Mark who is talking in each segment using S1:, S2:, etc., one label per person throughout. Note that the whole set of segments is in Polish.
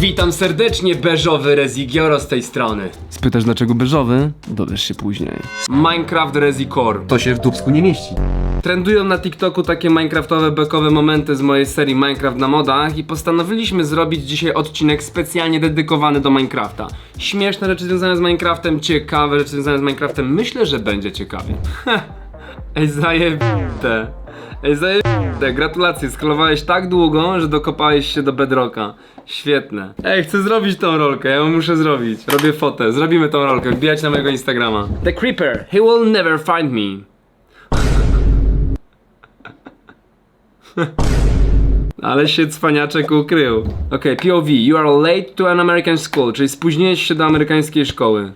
S1: Witam serdecznie, beżowy Rezigioro z tej strony. Spytasz dlaczego beżowy? Dowiesz się później. Minecraft Rezicore.
S2: To się w dubsku nie mieści.
S1: Trendują na TikToku takie minecraftowe, bekowe momenty z mojej serii Minecraft na modach i postanowiliśmy zrobić dzisiaj odcinek specjalnie dedykowany do Minecrafta. Śmieszne rzeczy związane z Minecraftem, ciekawe rzeczy związane z Minecraftem. Myślę, że będzie ciekawie. Ej, zajebiste. Ej, zajebiste. Gratulacje, skrolowałeś tak długo, że dokopałeś się do Bedrocka. Świetne. Ej, chcę zrobić tą rolkę, ja ją muszę zrobić. Robię fotę, zrobimy tą rolkę, wbijać na mojego Instagrama. The Creeper, he will never find me. Ale się cwaniaczek ukrył. Okej, POV. You are late to an American school, czyli spóźniłeś się do amerykańskiej szkoły.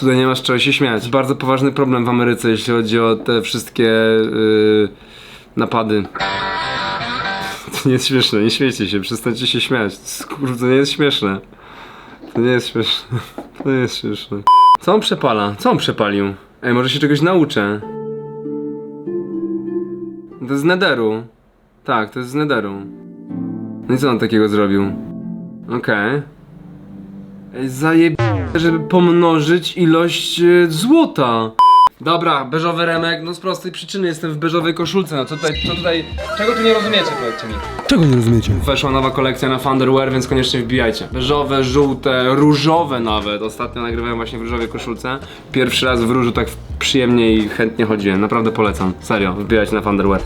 S1: Tutaj nie masz czego się śmiać. Bardzo poważny problem w Ameryce, jeśli chodzi o te wszystkie yy, napady. To nie jest śmieszne, nie śmiejcie się, przestańcie się śmiać. Kurde, to nie jest śmieszne. To nie jest śmieszne. To nie jest śmieszne. Co on przepala? Co on przepalił? Ej, może się czegoś nauczę. To jest z Nederu. Tak, to jest z Nederu. No i co on takiego zrobił? Okej. Ej, zajeb... żeby pomnożyć ilość e, złota. Dobra, beżowy remek, no z prostej przyczyny jestem w beżowej koszulce, no co tutaj, co tutaj, czego tu nie rozumiecie, powiedzcie mi.
S2: Czego nie rozumiecie?
S1: Weszła nowa kolekcja na Thunderwear, więc koniecznie wbijajcie. Beżowe, żółte, różowe nawet. Ostatnio nagrywałem właśnie w różowej koszulce. Pierwszy raz w różu tak przyjemnie i chętnie chodziłem. Naprawdę polecam. Serio, wbijajcie na Thunderwear.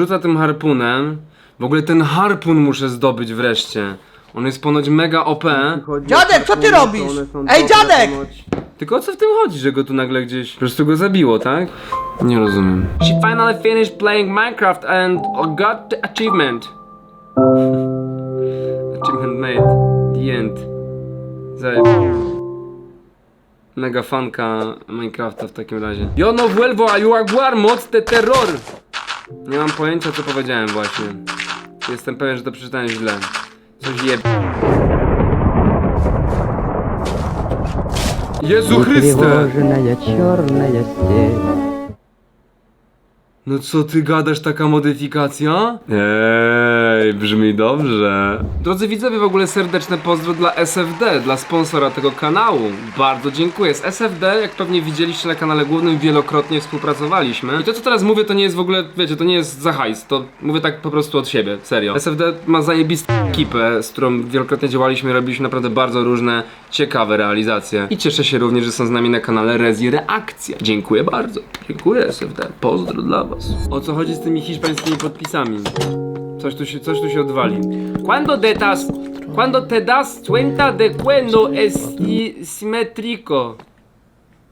S1: Rzuca tym harpunem. W ogóle ten harpun muszę zdobyć wreszcie. On jest ponoć mega OP.
S3: Dziadek, co ty robisz?
S1: One są
S3: Ej,
S1: dobre
S3: dziadek!
S1: ponoć. Tylko o co w tym chodzi, że go tu nagle gdzieś po prostu go zabiło, tak? Nie rozumiem. She finally finished playing Minecraft and got the achievement. achievement made. The end. Zajeb. Mega fanka Minecrafta w takim razie. Yo no vuelvo a jugar moc de terror. Nie mam pojęcia co powiedziałem właśnie. Jestem pewien, że to przeczytałem źle. Coś jeb... Jezu Chryste!
S4: Тревожная черная степь.
S1: No co ty gadasz, taka modyfikacja? Brzmi dobrze. Drodzy widzowie, w ogóle serdeczne pozdro dla SFD, dla sponsora tego kanału. Bardzo dziękuję. Z SFD, jak pewnie widzieliście na kanale głównym, wielokrotnie współpracowaliśmy. I to, co teraz mówię, to nie jest w ogóle, wiecie, to nie jest za hajs, to mówię tak po prostu od siebie, serio. SFD ma zajebistą ekipę, z którą wielokrotnie działaliśmy, robiliśmy naprawdę bardzo różne, ciekawe realizacje. I cieszę się również, że są z nami na kanale Rezi Reakcja. Dziękuję bardzo. Dziękuję SFD. Pozdro dla was. O co chodzi z tymi hiszpańskimi podpisami? Coś tu się, coś tu się odwali. Cuando te das, cuando te das cuenta de cuando es simétrico.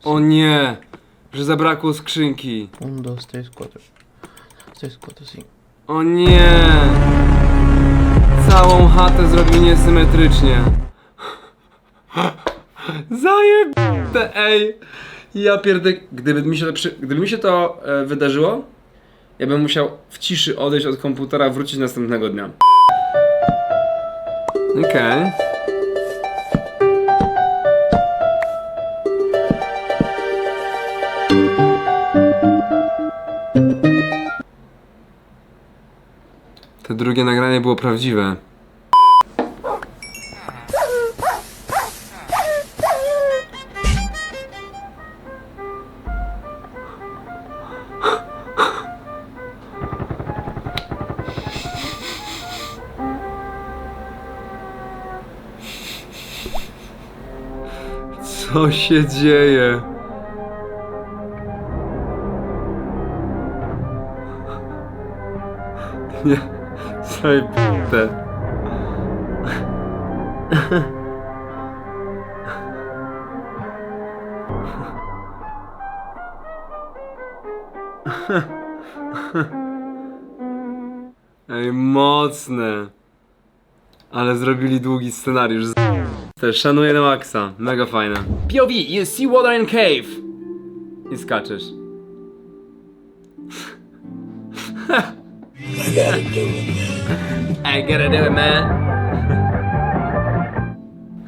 S1: O nie, że zabrakło skrzynki.
S3: Un, dos, tres, cuatro. Tres, cuatro, cinco.
S1: O nie! Całą chatę zrobił niesymetrycznie. Zajebiste, ej! Ja pierdek... Gdyby mi się to, przy... Gdyby mi się to e, wydarzyło, ja bym musiał w ciszy odejść od komputera, wrócić następnego dnia. Okej. To drugie nagranie było prawdziwe. Co się dzieje? Nie, zajebiste. Ej, mocne. Ale zrobili długi scenariusz. Też szanuję na maksa. Mega fajne. POV, you see water in cave. I skaczesz. I gotta do it, man.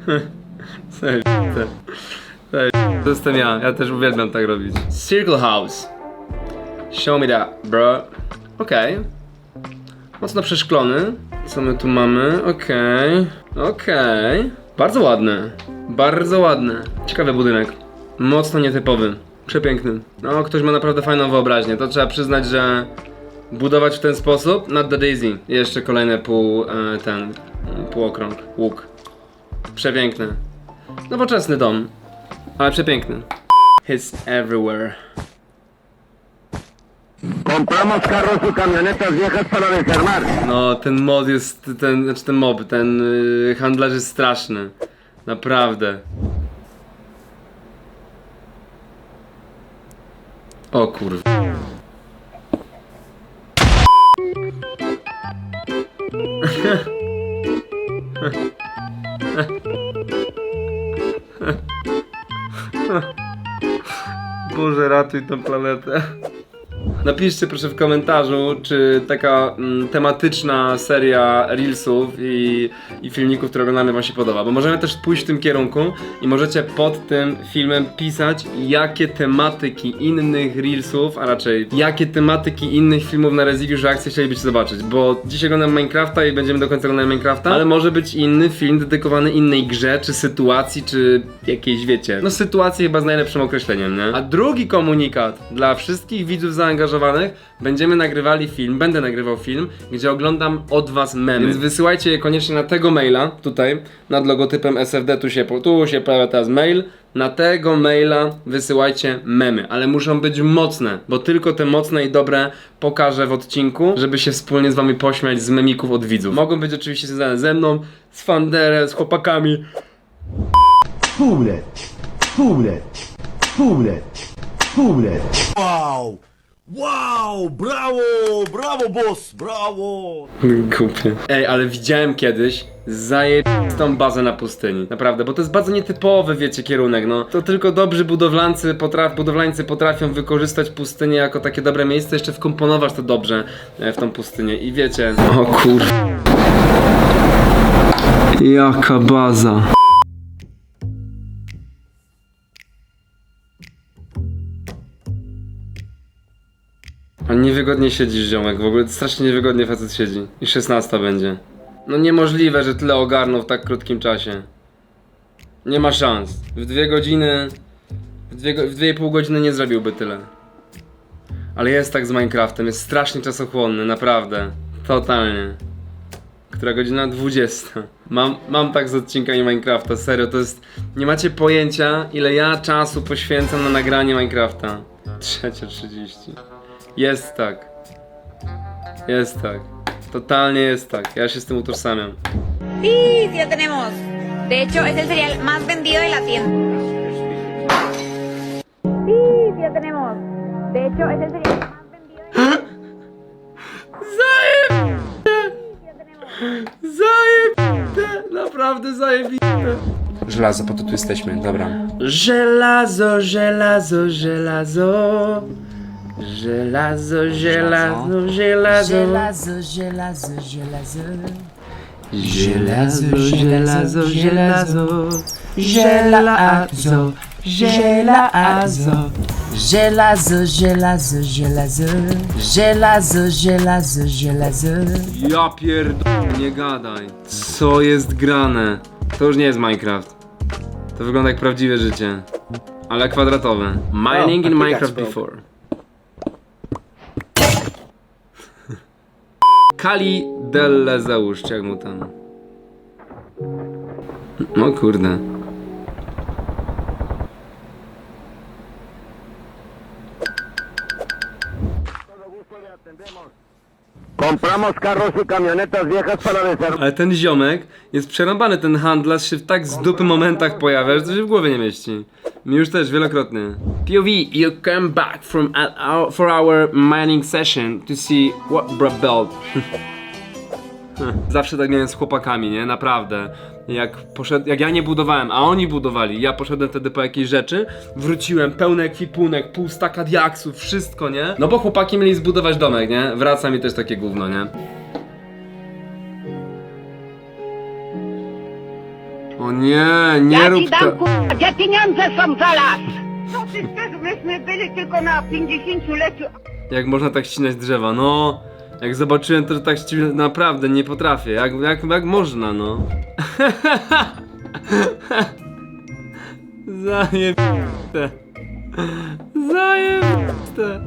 S1: Zajebiste. To jestem ja, ja też uwielbiam tak robić. Circle House. Show me that, bro. Okej. Mocno przeszklony. Co my tu mamy? Okej. Okej. Bardzo ładny. Bardzo ładny. Ciekawy budynek. Mocno nietypowy. Przepiękny. No, ktoś ma naprawdę fajną wyobraźnię. To trzeba przyznać, że budować w ten sposób, not that easy. Jeszcze kolejny pół, e, ten, półokrąg, łuk. Przepiękny. Nowoczesny dom, ale przepiękny. He's everywhere.
S5: Compramos carros y camionetas viejas para desarmar.
S1: No, ten mod jest, ten, znaczy ten mob, ten y, handlarz jest straszny. Naprawdę. O kurwa. Boże, ratuj tę planetę. Napiszcie proszę w komentarzu, czy taka mm, tematyczna seria reelsów i, i filmików, które oglądamy wam się podoba, bo możemy też pójść w tym kierunku i możecie pod tym filmem pisać, jakie tematyki innych reelsów, a raczej jakie tematyki innych filmów na Rezigiusz Reakcje chcielibyście zobaczyć, bo dzisiaj oglądam Minecrafta i będziemy do końca oglądać Minecrafta, ale może być inny film dedykowany innej grze, czy sytuacji, czy jakiejś, wiecie, no sytuacji chyba z najlepszym określeniem, nie? A drugi komunikat dla wszystkich widzów zaangażowanych, będziemy nagrywali film, będę nagrywał film, gdzie oglądam od was memy. Więc wysyłajcie je koniecznie na tego maila, tutaj, nad logotypem SFD, tu się, po- tu się pojawia teraz mail. Na tego maila wysyłajcie memy, ale muszą być mocne, bo tylko te mocne i dobre pokażę w odcinku, żeby się wspólnie z wami pośmiać z memików od widzów. Mogą być oczywiście związane ze mną, z Fanderem, z chłopakami,
S5: Pule, pule, pule, pule.
S6: Wow! Wow! Brawo! Brawo, boss! Brawo!
S1: Głupie. Ej, ale widziałem kiedyś zajebistą bazę na pustyni. Naprawdę, bo to jest bardzo nietypowy, wiecie, kierunek, no. To tylko dobrzy budowlańcy, potraf, budowlańcy potrafią wykorzystać pustynię jako takie dobre miejsce, jeszcze wkomponować to dobrze e, w tą pustynię. I wiecie... O kur... Jaka baza. A niewygodnie siedzisz, ziomek, w ogóle strasznie niewygodnie facet siedzi. I 16 będzie. No niemożliwe, że tyle ogarnął w tak krótkim czasie. Nie ma szans. W dwie godziny... W dwie, w dwie i pół godziny nie zrobiłby tyle. Ale jest tak z Minecraftem, jest strasznie czasochłonny, naprawdę. Totalnie. Która godzina? 20. Mam, mam tak z odcinkami Minecrafta, serio, to jest... Nie macie pojęcia, ile ja czasu poświęcam na nagranie Minecrafta. 3.30. Jest tak. Jest tak. Totalnie jest tak. Ja się z tym utożsamiam.
S7: Sí, sí lo tenemos. De hecho, es el cereal más vendido de la tienda. Sí, sí lo tenemos. De hecho, es el cereal más vendido de la
S1: Zajebiste! Naprawdę zajebiste!
S2: Żelazo, po to tu jesteśmy, dobra.
S1: Żelazo, żelazo, żelazo. Żelazo, żelazo, żelazo.
S8: Żelazo, żelazo, żelazo.
S1: Żelazo, żelazo, żelazo.
S8: Żelazo, żelazo. Żelazo, żelazo, żelazo. Żelazo, żelazo, żelazo.
S1: Ja pierdolę, nie gadaj. Co jest grane? To już nie jest Minecraft. To wygląda jak prawdziwe życie. Ale kwadratowe. Mining in Minecraft before. Kali Delle załóżcie jak mu tam. No kurde.
S5: Compramos carros y camionetas viejas para.
S1: Ale ten ziomek jest przerąbany, ten handlarz się w tak z dupy momentach pojawia, że to się w głowie nie mieści. Mi już też wielokrotnie. POV, you come back from our, for our mining session to see what bro built. Zawsze tak miałem z chłopakami, nie? Naprawdę. Jak, poszedł, jak ja nie budowałem, a oni budowali, ja poszedłem wtedy po jakieś rzeczy, wróciłem pełny ekwipunek, pół staka diaksów, wszystko, nie? No bo chłopaki mieli zbudować domek, nie? Wraca mi też takie gówno, nie? O nie, nie rób to.
S9: Gdzie pieniądze są za las? No przecież myśmy byli tylko na 50-leciu
S1: Jak można tak ścinać drzewa? No, jak zobaczyłem to, że tak ścinać, naprawdę nie potrafię. Jak, jak, jak można, no? Zajebiste. Zajebiste.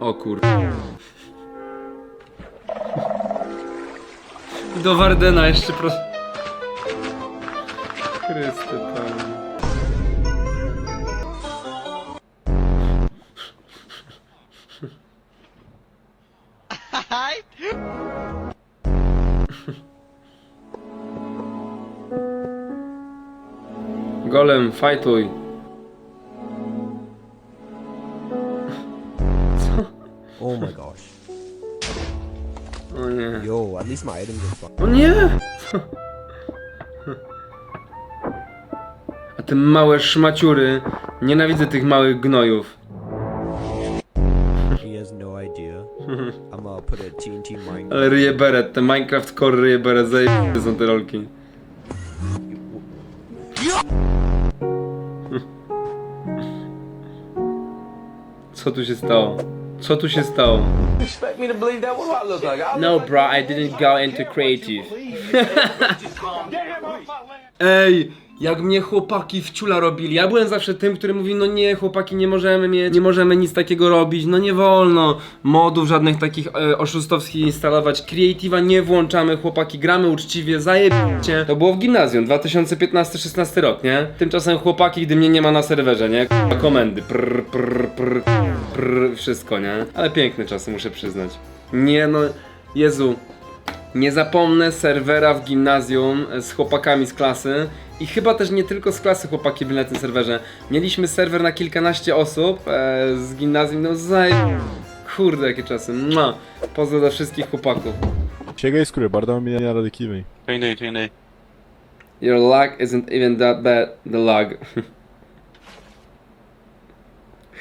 S1: O kur... Do Wardena jeszcze proszę. Chryste, Panie. Golem, fajtuj.
S6: Oh my gosh.
S1: O nie.
S6: Yo, at least my are fine.
S1: O nie! A te małe szmaciury. Nienawidzę tych małych gnojów.
S6: He has no idea. I'm gonna put a TNT mine.
S1: Ale ryje beret, te Minecraft Core ryje beret, zajebiste są te rolki. Co tu się stało? Co tu się stało? No bro, I didn't go into creative. Ej, jak mnie chłopaki w ciula robili. Ja byłem zawsze tym, który mówi, no nie, chłopaki, nie możemy mieć, nie możemy nic takiego robić, no nie wolno modów żadnych takich e, oszustowskich instalować. Creative'a nie włączamy, chłopaki, gramy uczciwie, zajebicie. To było w gimnazjum, 2015-16 rok, nie? Tymczasem chłopaki, gdy mnie nie ma na serwerze, nie? K- Komendy, prr, prr, prr, prr, wszystko, nie? Ale piękne czasy, muszę przyznać. Nie no, Jezu, nie zapomnę serwera w gimnazjum z chłopakami z klasy i chyba też nie tylko z klasy chłopaki byli na tym serwerze. Mieliśmy serwer na kilkanaście osób e, z gimnazjum, no zaj... Kurde, jakie czasy. Mua. Pozdro dla wszystkich chłopaków.
S10: Cheguei escuro, bora dar uma minerada aqui, véi.
S1: Your luck isn't even that bad, the lag.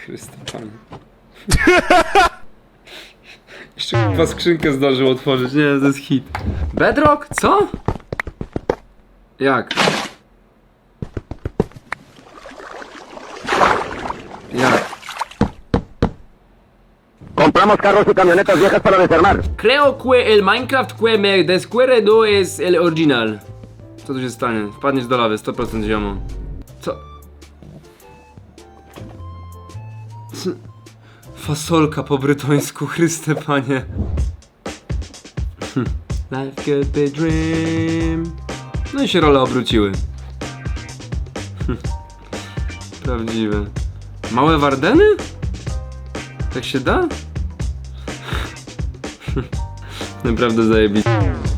S1: Chryste Panie. Jeszcze chyba skrzynkę zdążył otworzyć, nie to jest hit. Bedrock? Co? Jak? Jak?
S5: Compramos carros y camionetas viejas para desarmar.
S1: Creo que el Minecraft que me descuerdo es el original. Co tu się stanie? Wpadniesz do lawy, 100% ziomo. Co? Fasolka po brytońsku, Chryste panie. Hm. Life could be dream. No i się role obróciły. Hm. Prawdziwe. Małe Wardeny? Tak się da? Naprawdę zajebiste.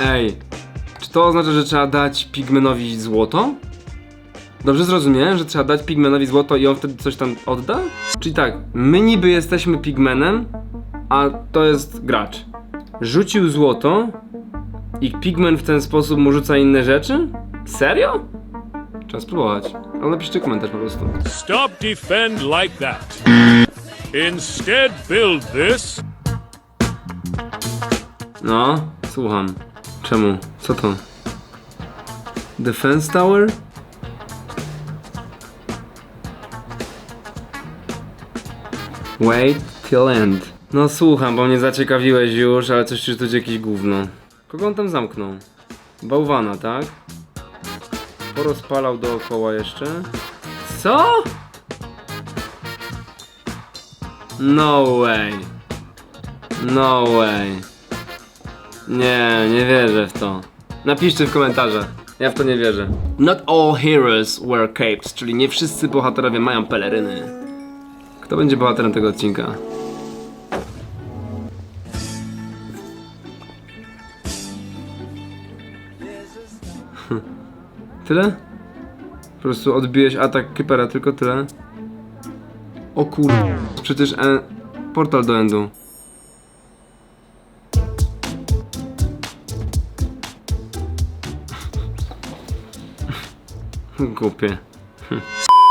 S1: Ej, czy to oznacza, że trzeba dać pigmenowi złoto? Dobrze zrozumiałem, że trzeba dać pigmenowi złoto i on wtedy coś tam odda? Czyli tak, my niby jesteśmy pigmenem, a to jest gracz. Rzucił złoto i pigmen w ten sposób mu rzuca inne rzeczy? Serio? Trzeba spróbować. Ale napiszcie komentarz po prostu.
S10: Stop defend like that. Instead, build this.
S1: No, słucham. Czemu? Co to? Defense Tower? Wait till end. No słucham, bo mnie zaciekawiłeś już, ale coś czy to jakieś gówno. Kogo on tam zamknął? Bałwana, tak? Porozpalał dookoła jeszcze. Co? No way. No way. Nie, nie wierzę w to. Napiszcie w komentarzach. Ja w to nie wierzę. Not all heroes wear capes, czyli nie wszyscy bohaterowie mają peleryny. Kto będzie bohaterem tego odcinka? Tyle? Po prostu odbiłeś atak Kypera, tylko tyle? O kur... Przecież e... portal do endu. Głupie. Hm.